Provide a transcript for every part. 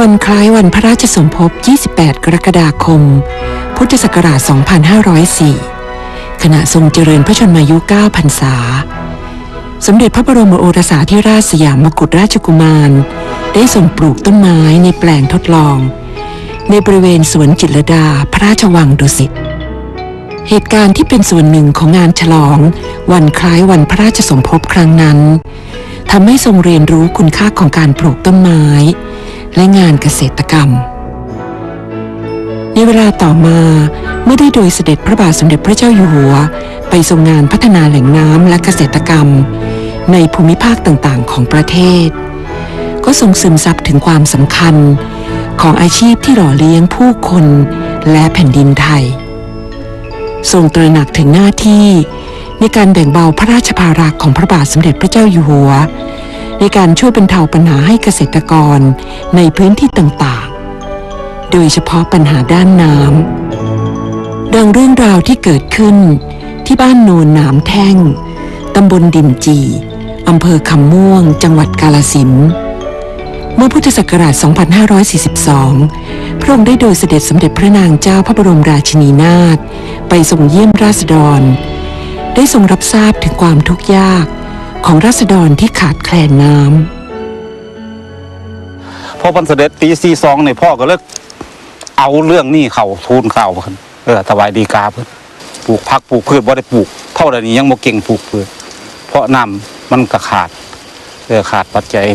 วันคล้ายวันพระราชสมภพ 28 กรกฎาคม พุทธศักราช 2504 ขณะทรงเจริญพระชนมายุ 9 พรรษา สมเด็จพระบรมโอรสาธิราชสยามกุฎราชกุมาร ได้ทรงปลูกต้นไม้ในแปลงทดลอง ในบริเวณสวนจิตรดาพระราชวังดุสิต เหตุการณ์ที่เป็นส่วนหนึ่งของงานฉลอง วันคล้ายวันพระราชสมภพครั้งนั้นทำให้ทรงเรียนรู้คุณค่าของการปลูกต้นไม้ และงานเกษตรกรรม ในเวลาต่อมาเมื่อได้โดยเสด็จพระบาทสมเด็จพระเจ้าอยู่หัว ไปทรงงานพัฒนาแหล่งน้ำและเกษตรกรรม ในภูมิภาคต่างๆ ของประเทศ ก็ทรงซึมซับถึงความสำคัญ ของอาชีพที่หล่อเลี้ยงผู้คนและแผ่นดินไทย ทรงตระหนักถึงหน้าที่ในการแบ่งเบาพระราชภาระของพระบาทสมเด็จพระเจ้าอยู่หัว ในการช่วยบรรเทาปัญหาให้เกษตรกรในพื้นที่ต่างๆ โดยเฉพาะปัญหาด้านน้ำดังเรื่องราวที่เกิดขึ้นที่บ้านโนนหนามแท่ง ตำบลดินจี อำเภอคำม่วง จังหวัดกาลสินเมื่อพุทธศักราช 2542 พระองค์ได้โดยเสด็จสมเด็จพระนางเจ้าพระบรมราชินีนาถไปทรงเยี่ยมราษฎร ได้ทรงรับทราบถึงความทุกข์ยาก ของราษฎรที่ขาดแคลนน้ำพอพันเสด็จปีซีซองเนี่ยพ่อก็เลิกเอาเรื่องนี้เขาทูลข่าวเพิ่นเออถวายดีกาเพิ่นปลูกพักปลูกพืชบ่ได้ปลูก เท่าเดี๋ยวนี้ยังบ่เก่งปลูกพืชเพราะน้ำมันก็ขาดเออขาดปัจจัย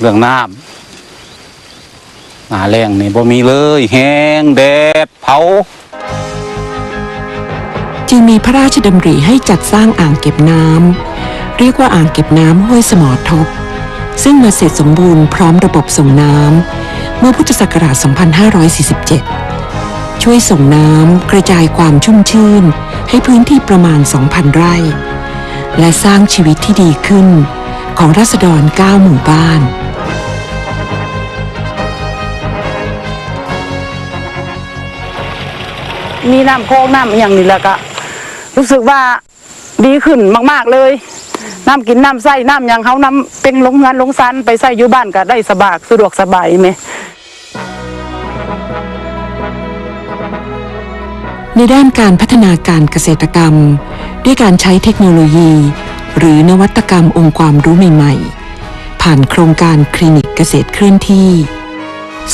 เรื่องน้ำหนาแรงนี่บ่มีเลย แห้งแดดเผา จึงมีพระราชดำริให้จัดสร้างอ่างเก็บน้ำเรียกว่าอ่างเก็บน้ำห้วยสมอทบ ซึ่งมาเสร็จสมบูรณ์พร้อมระบบส่งน้ำเมื่อพุทธศักราช 2547 ช่วยส่งน้ำกระจายความชุ่มชื่น ให้พื้นที่ประมาณ 2,000 ไร่ และสร้างชีวิตที่ดีขึ้น ของรัษฎร 9 หมู่บ้านมีน้ำโคกน้ำอย่างนี้แล้วก็ รู้สึกว่าดีขึ้นมาก ๆเลย น้ำกินน้ำใส่น้ำอย่างเขาน้ำเป็นลงงานลงซันไปใส่อยู่บ้านก็ได้สบายสะดวกสบายไหมในด้านการพัฒนาการเกษตรกรรม ด้วยการใช้เทคโนโลยี หรือนวัตกรรมองค์ความรู้ใหม่ ๆ ผ่านโครงการคลินิกเกษตรเคลื่อนที่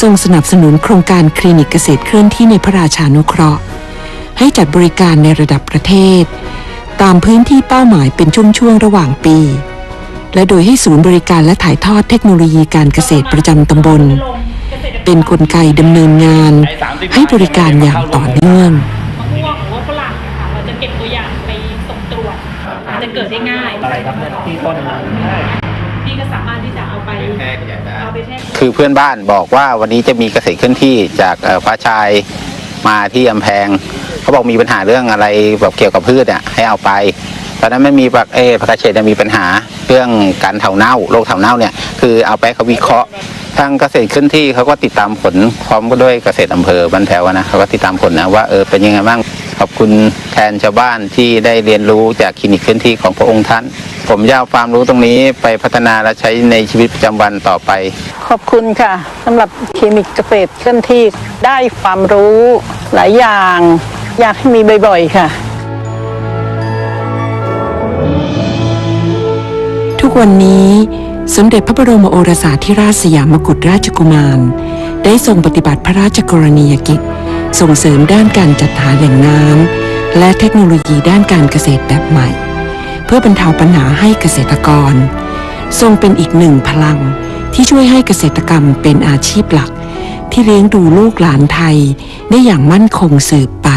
ทรงสนับสนุนโครงการคลินิกเกษตรเคลื่อนที่ในพระราชานุเคราะห์ ให้จัดบริการในระดับประเทศ ตามพื้นที่เป้าหมายเป็นช่วงๆระหว่างปี และโดยให้ศูนย์บริการและถ่ายทอดเทคโนโลยีการเกษตรประจำตำบล เป็นกลไกดำเนินงาน ให้บริการอย่างต่อเนื่องมะม่วงหรือว่าฝรั่งนะคะเราจะเก็บตัวอย่างไปส่งตรวจมันจะเกิดได้ง่ายอะไรครับเนี่ยที่ต้นพี่ก็สามารถที่จะเอาไปเอาไปแช่คือเพื่อนบ้านบอกว่าวันนี้จะมีเกษตรเคลื่อนที่จากเอ่อฟ้าชายมาที่อำแพง เขาบอกมีปัญหาเรื่องอะไรแบบเกี่ยวกับพืชเนี่ยให้เอาไปตอนนั้นไม่มีปักเออผักกาเฉดมีปัญหาเรื่องการเถาเน่าโรคเถาเน่าเนี่ยคือเอาไปเขาวิเคราะห์ทางเกษตรเคลื่อนที่เขาก็ติดตามผลพร้อมด้วยเกษตรอำเภอบ้านแถวนะเขาก็ติดตามผลนะว่าเออเป็นยังไงบ้างขอบคุณแทนชาวบ้านที่ได้เรียนรู้จากคลินิกเคลื่อนที่ของพระองค์ท่าน ผมจะเอาความรู้ตรงนี้ไปพัฒนาและใช้ในชีวิตประจำวันต่อไป ขอบคุณค่ะสำหรับคลินิกเกษตรเคลื่อนที่ได้ความรู้หลายอย่าง อยากให้มีบ่อยๆค่ะ ทุกวันนี้สมเด็จพระบรมโอรสาธิราชสยามกุฎราชกุมาร ได้ทรงปฏิบัติพระราชกรณียกิจ ส่งเสริมด้านการจัดหาแหล่งน้ำและเทคโนโลยีด้านการเกษตรแบบใหม่ เพื่อบรรเทาปัญหาให้เกษตรกร ทรงเป็นอีกหนึ่งพลังที่ช่วยให้เกษตรกรรมเป็นอาชีพหลัก ที่เลี้ยงดูลูกหลานไทยได้อย่างมั่นคงสืบไป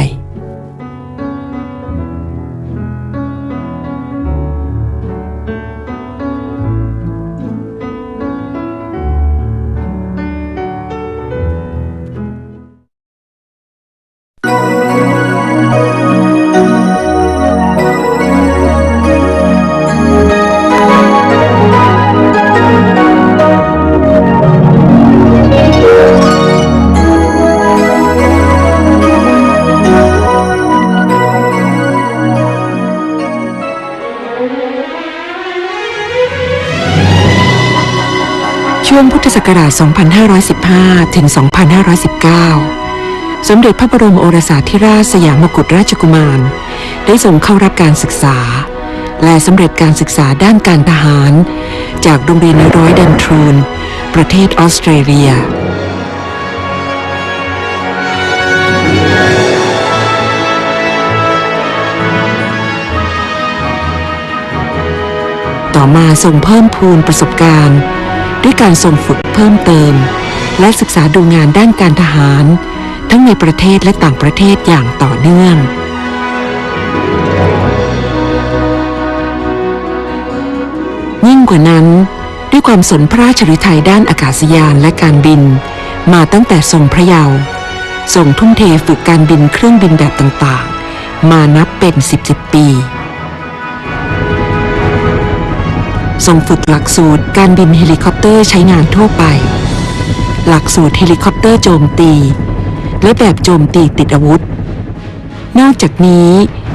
ช่วงพุทธศักราช 2515 ถึง 2519 สมเด็จพระบรมโอรสาธิราชสยามกุฎราชกุมาร ได้ส่งเข้ารับการศึกษา และสำเร็จการศึกษาด้านการทหาร จากโรงเรียนในร้อยดันทรูน ประเทศออสเตรเลียต่อมาส่งเพิ่มพูนประสบการณ์ ด้วยการส่งฝึกเพิ่มเติม และศึกษาดูงานด้านการทหาร ทั้งในประเทศและต่างประเทศอย่างต่อเนื่องยิ่งกว่านั้น ด้วยความสนพระราชฤทัยด้านอากาศยานและการบิน มาตั้งแต่ทรงพระเยาว์ทรงทุ่มเทฝึกการบินเครื่องบินแบบต่างๆ มานับเป็นสิบสิบปี ทรงฝึกหลักสูตรการบินเฮลิคอปเตอร์ใช้งานทั่วไป หลักสูตรเฮลิคอปเตอร์โจมตี และแบบโจมตีติดอาวุธ นอกจากนี้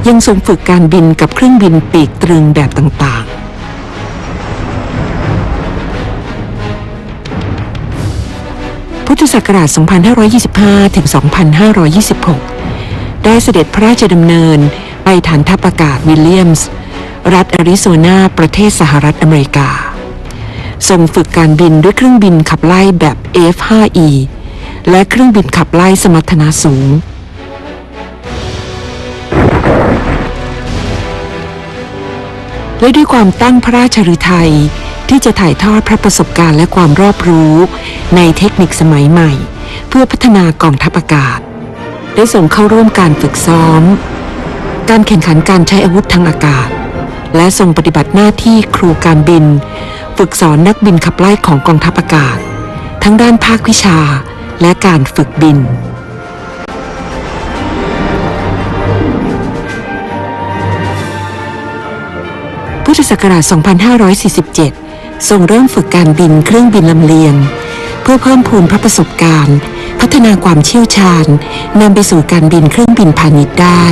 ยังทรงฝึกการบินกับเครื่องบินปีกตรึงแบบต่างๆ พุทธศักราช 2525 ถึง 2526 ได้เสด็จพระราชดำเนินไปฐานทัพอากาศวิลเลียมส์ รัฐแอริโซนาประเทศสหรัฐอเมริกาทรงฝึกการบินด้วยเครื่องบินขับไล่แบบ F5E และเครื่องบินขับไล่สมรรถนะสูง และด้วยความตั้งพระราชฤทัยที่จะถ่ายทอดพระประสบการณ์และความรอบรู้ในเทคนิคสมัยใหม่ เพื่อพัฒนากองทัพอากาศ ได้ส่งเข้าร่วมการฝึกซ้อม การแข่งขันการใช้อาวุธทางอากาศ และทรงปฏิบัติหน้าที่ครูการบิน ฝึกสอนนักบินขับไล่ของกองทัพอากาศ ทั้งด้านภาควิชาและการฝึกบิน พุทธศักราช 2547 ทรงเริ่มฝึกการบินเครื่องบินลำเลียง เพื่อเพิ่มพูนพระประสบการณ์ พัฒนาความเชี่ยวชาญนำไปสู่การบินเครื่องบินพาณิชย์ได้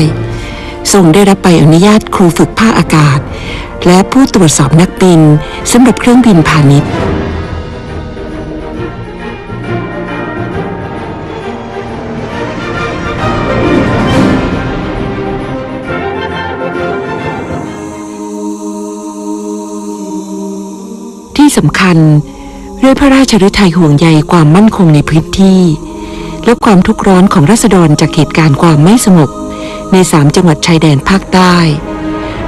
ทรงได้รับใบอนุญาตครูฝึกภาคอากาศ และผู้ตรวจสอบนักบินสำหรับเครื่องบินพาณิชย์ที่สำคัญด้วยพระราชฤทัยห่วงใยความมั่นคงในพื้นที่ และความทุกข์ร้อนของรัษฎรจากเหตุการณ์ความไม่สงบ ในสามจังหวัดชายแดนภาคใต้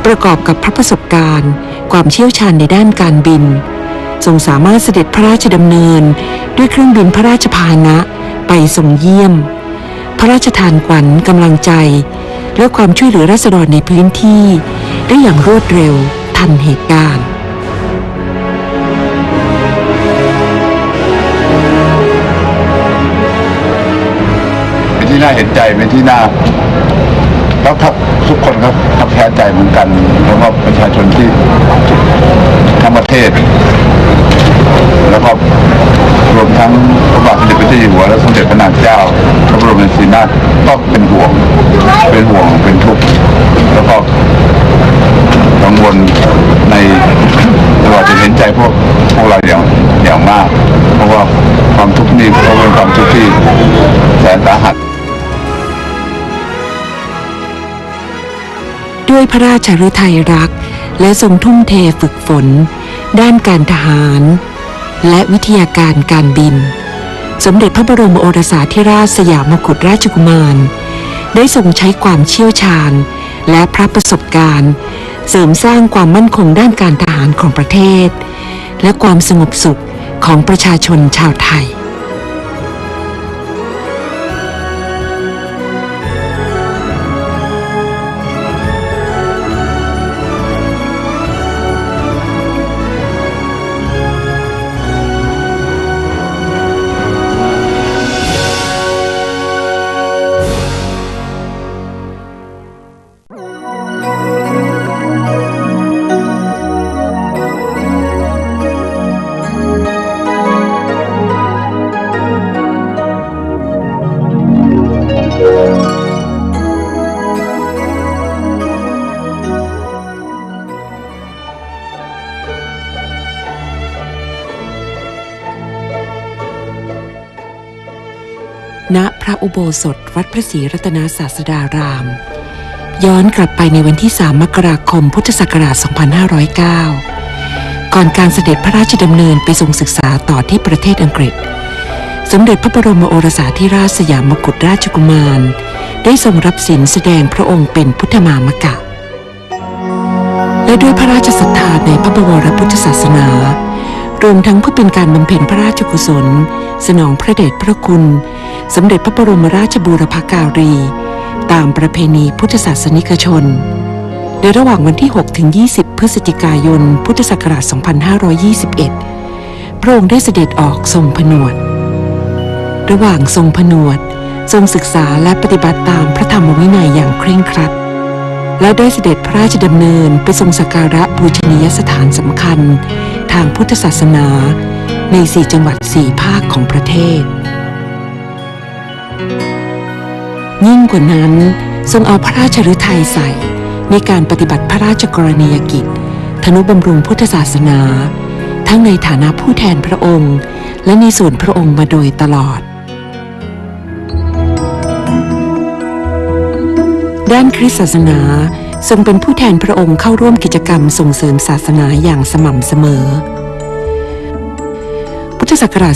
ประกอบกับพระประสบการณ์ ความเชี่ยวชาญในด้านการบิน ทรงสามารถเสด็จพระราชดำเนิน ด้วยเครื่องบินพระราชพาหนะไปทรงเยี่ยม พระราชทานขวัญกำลังใจ และความช่วยเหลือรัษฎรในพื้นที่ ได้อย่างรวดเร็วทันเหตุการณ์เป็นที่น่าเห็นใจเป็นที่น่า แล้วทับทุกคนครับทับแพ้ใจเหมือนกันแล้วก็ประชาชนที่ทั้งประเทศ แล้วก็รวมทั้งพระบาทสมเด็จพระเจ้าอยู่หัวและสมเด็จพระนางเจ้าพระบรมราชินีนาถก็เป็นห่วง เป็นห่วงเป็นทุกข์แล้วก็กังวลในตลอดจะเห็นใจพวกพวกเราอย่างอย่างมาก เพราะว่าความทุกข์นี้ก็เป็นความทุกข์ที่แสนสาหัส ด้วยพระราชฤทัยรัก และทรงทุ่มเทฝึกฝน ด้านการทหาร และวิทยาการการบิน สมเด็จพระบรมโอรสาธิราชสยามกุฎราชกุมาร ได้ทรงใช้ความเชี่ยวชาญ และพระประสบการณ์ เสริมสร้างความมั่นคงด้านการทหารของประเทศ และความสงบสุขของประชาชนชาวไทย อุโบสถวัดพระศรีรัตนศาสดาราม ย้อนกลับไปในวันที่ 3 มกราคม พุทธศักราช 2509 ก่อนการเสด็จพระราชดำเนินไปทรงศึกษาต่อที่ประเทศอังกฤษ สมเด็จพระบรมโอรสาธิราชสยามกุฎราชกุมาร ได้ทรงรับศีลแสดงพระองค์เป็นพุทธมามกะ และด้วยพระราชศรัทธาในพระบวรพุทธศาสนา รวมทั้งเพื่อเป็นการบำเพ็ญพระราชกุศล สนองพระเดชพระคุณ สมเด็จพระบรมราชบูรพการี ตามประเพณีพุทธศาสนิกชน ในระหว่างวันที่ 6 ถึง 20 พฤศจิกายน พุทธศักราช 2521 พระองค์ได้เสด็จออกทรงผนวด ระหว่างทรงผนวด ทรงศึกษาและปฏิบัติตามพระธรรมวินัยอย่างเคร่งครัด และได้เสด็จพระราชดำเนินไปทรงสักการะบูชนียสถานสำคัญ ทางพุทธศาสนาในสี่จังหวัดสี่ภาคของประเทศ ยิ่งกว่านั้นทรงเอาพระราชฤทัยใส่ในการปฏิบัติพระราชกรณียกิจ ธนุบำรุงพุทธศาสนา ทั้งในฐานะผู้แทนพระองค์ และในส่วนพระองค์มาโดยตลอด ด้านคริสตศาสนา ทรงเป็นผู้แทนพระองค์เข้าร่วมกิจกรรมส่งเสริมศาสนาอย่างสม่ำเสมอ พุทธศักราช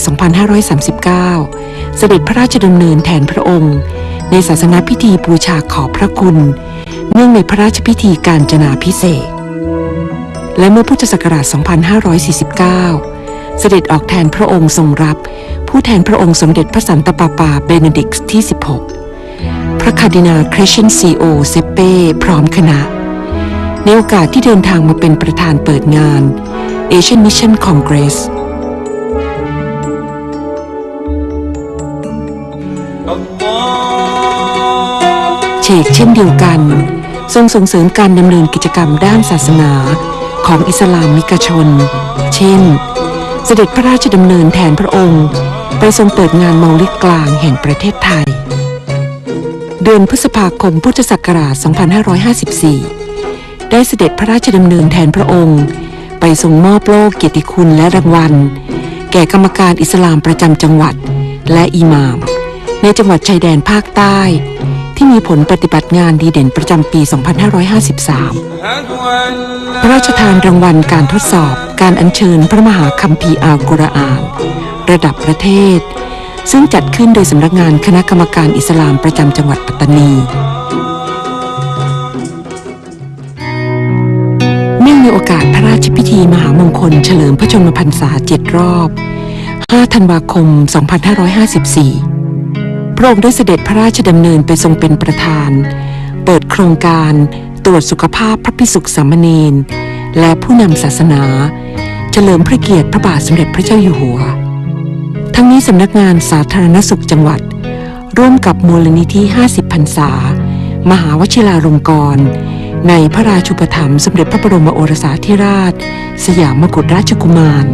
2539 เสด็จพระราชดำเนินแทนพระองค์ ในศาสนาพิธีบูชาขอบพระคุณ เนื่องในพระราชพิธีการจนาพิเศษ และเมื่อพุทธศักราช 2549 เสด็จออกแทนพระองค์ทรงรับ ผู้แทนพระองค์สมเด็จพระสันตะปาปาเบเนดิกต์ที่ 16 พระคาร์ดินาลคริสเชนซีโอเซเป้พร้อมคณะ ในโอกาสที่เดินทางมาเป็นประธานเปิดงาน Asian Mission Congress เชกเช่นเดียวกัน ทรงส่งเสริมการดำเนินกิจกรรมด้านศาสนาของอิสลามมิกชน เช่น เสด็จพระราชดำเนินแทนพระองค์ ไปทรงเปิดงานเมาลิกกลางแห่งประเทศไทย เดือนพฤษภาคมพุทธศักราช 2554 ได้เสด็จพระราชดำเนินแทนพระองค์ ไปทรงมอบโล่เกียรติคุณและรางวัล แก่กรรมการอิสลามประจำจังหวัดและอิหม่าม ในจังหวัดชายแดนภาคใต้ ที่มีผลปฏิบัติงานดีเด่นประจำปี 2553 พระราชทานรางวัลการทดสอบการอัญเชิญพระมหาคัมภีร์อัลกุรอาน ระดับประเทศ ซึ่งจัดขึ้นโดยสำนักงานคณะกรรมการอิสลามประจำจังหวัดปัตตานีเนื่องในโอกาสพระราชพิธีมหามงคลเฉลิมพระชนมพรรษาเจ็ดรอบ 5 ธันวาคม 2554 พระองค์ได้เสด็จพระราชดำเนินไปทรงเป็นประธาน เปิดโครงการตรวจสุขภาพพระพิสุขสามเณรและผู้นำศาสนา เฉลิมพระเกียรติพระบาทสมเด็จพระเจ้าอยู่หัว ทั้งนี้สำนักงานสาธารณสุขจังหวัด ร่วมกับมูลนิธิ 50พรรษา มหาวชิราลงกรณ์ในพระราชูปถัมภ์สมเด็จพระบรมโอรสาธิราช สยามกุฎราชกุมาร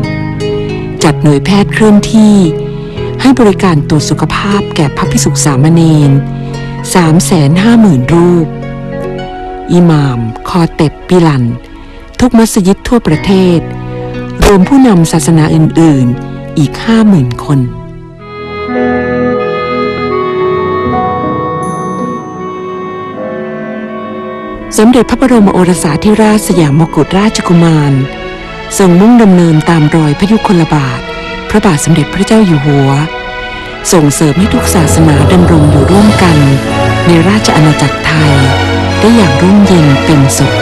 จัดหน่วยแพทย์เคลื่อนที่ ให้บริการตรวจสุขภาพแก่พระพิสุสามเณร350,000 รูป อิหม่าม คอเต็บปิลัน ทุกมัสยิดทั่วประเทศ รวมผู้นำศาสนาอื่น ๆ อีก50,000คน สมเด็จพระบรมโอรสาธิราชสยามกุฎราชกุมารทรงมุ่งดำเนินตามรอยพระยุคลบาท พระบาทสมเด็จพระเจ้าอยู่หัว ส่งเสริมให้ทุกศาสนาดำรงอยู่ร่วมกัน ในราชอาณาจักรไทย ได้อย่างร่มเย็นเป็นสุข